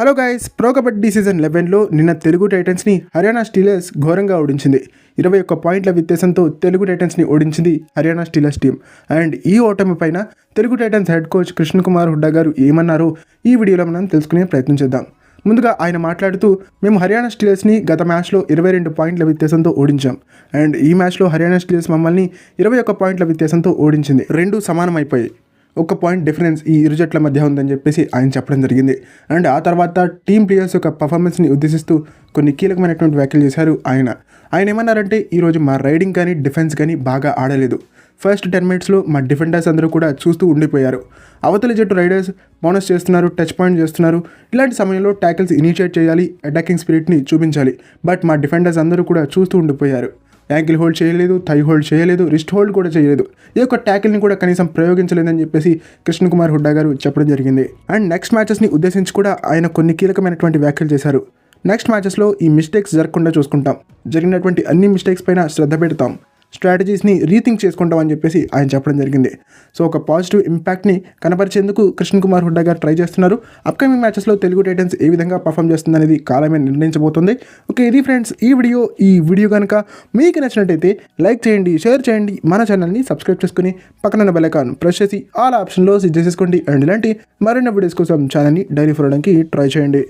Hello guys pro kabaddi season లెవెన్లో నిన్న Telugu టైటన్స్ని Haryana Steelers ఘోరంగా ఓడించింది. ఇరవై ఒక్క పాయింట్ల వ్యత్యాసంతో తెలుగు టైటన్స్ని ఓడించింది హర్యానా స్టీలర్స్ టీం అండ్ ఈ ఓటమి పైన Telugu titans head coach Krishna Kumar Hooda garu ఏమన్నారో ఈ వీడియోలో మనం తెలుసుకునే ప్రయత్నం చేద్దాం. ముందుగా ఆయన మాట్లాడుతూ మేము హర్యానా స్టీలర్స్ని గత మ్యాచ్లో ఇరవై రెండు పాయింట్ల వ్యత్యాసంతో ఓడించాం. అండ్ ఈ మ్యాచ్లో హర్యానా స్టీలర్స్ మమ్మల్ని ఇరవై ఒక్క పాయింట్ల వ్యత్యాసంతో ఓడించింది. రెండు సమానమైపోయాయి. ఒక పాయింట్ డిఫరెన్స్ ఈ ఇరు జట్ల మధ్య ఉందని చెప్పేసి ఆయన చెప్పడం జరిగింది. అండ్ ఆ తర్వాత టీం ప్లేయర్స్ యొక్క పర్ఫార్మెన్స్ని ఉద్దేశిస్తూ కొన్ని కీలకమైనటువంటి వ్యాఖ్యలు చేశారు ఆయన. ఆయన ఏమన్నారంటే ఈరోజు మా రైడింగ్ కానీ డిఫెన్స్ కానీ బాగా ఆడలేదు. ఫస్ట్ టెన్ మినిట్స్లో మా డిఫెండర్స్ అందరూ కూడా చూస్తూ ఉండిపోయారు. అవతలి జట్టు రైడర్స్ బోనస్ చేస్తున్నారు టచ్ పాయింట్ చేస్తున్నారు. ఇలాంటి సమయంలో ట్యాకిల్స్ ఇనిషియేట్ చేయాలి అటాకింగ్ స్పిరిట్ని చూపించాలి. బట్ మా డిఫెండర్స్ అందరూ కూడా చూస్తూ ఉండిపోయారు. యాంకిల్ హోల్డ్ చేయలేదు థై హోల్డ్ చేయలేదు రిస్ట్ హోల్డ్ కూడా చేయలేదు. ఈ యొక్క ట్యాకిల్ని కూడా కనీసం ప్రయోగించలేదని చెప్పేసి కృష్ణ కుమార్ హుడ్డా గారు చెప్పడం జరిగింది. అండ్ నెక్స్ట్ మ్యాచెస్ని ఉద్దేశించి కూడా ఆయన కొన్ని కీలకమైనటువంటి వ్యాఖ్యలు చేశారు. నెక్స్ట్ మ్యాచెస్లో ఈ మిస్టేక్స్ జరగకుండా చూసుకుంటాం. జరిగినటువంటి అన్ని మిస్టేక్స్ పైన శ్రద్ధ పెడతాం. స్ట్రాటజీస్ని రీథింక్ చేసుకుంటాం అని చెప్పేసి ఆయన చెప్పడం జరిగింది. సో ఒక పాజిటివ్ ఇంపాక్ట్ని కనపరిచేందుకు కృష్ణ కుమార్ హుడ్డా గారు ట్రై చేస్తున్నారు. అప్కమింగ్ మ్యాచెస్లో తెలుగు టైటన్స్ ఏ విధంగా పర్ఫామ్ చేస్తుంది అనేది కాలమే నిర్ణయించబోతుంది. ఓకే ఇది ఫ్రెండ్స్ ఈ వీడియో ఈ వీడియో కనుక మీకు నచ్చినట్టయితే లైక్ చేయండి షేర్ చేయండి మన ఛానల్ని సబ్స్క్రైబ్ చేసుకుని పక్కన బెల్ ప్రెస్ చేసి ఆల్ ఆప్షన్లో సెట్ చేసుకోండి అండ్ ఇలాంటి మరిన్ని వీడియోస్ కోసం ఛానల్ని డైలీ ఫాలో ట్రై చేయండి.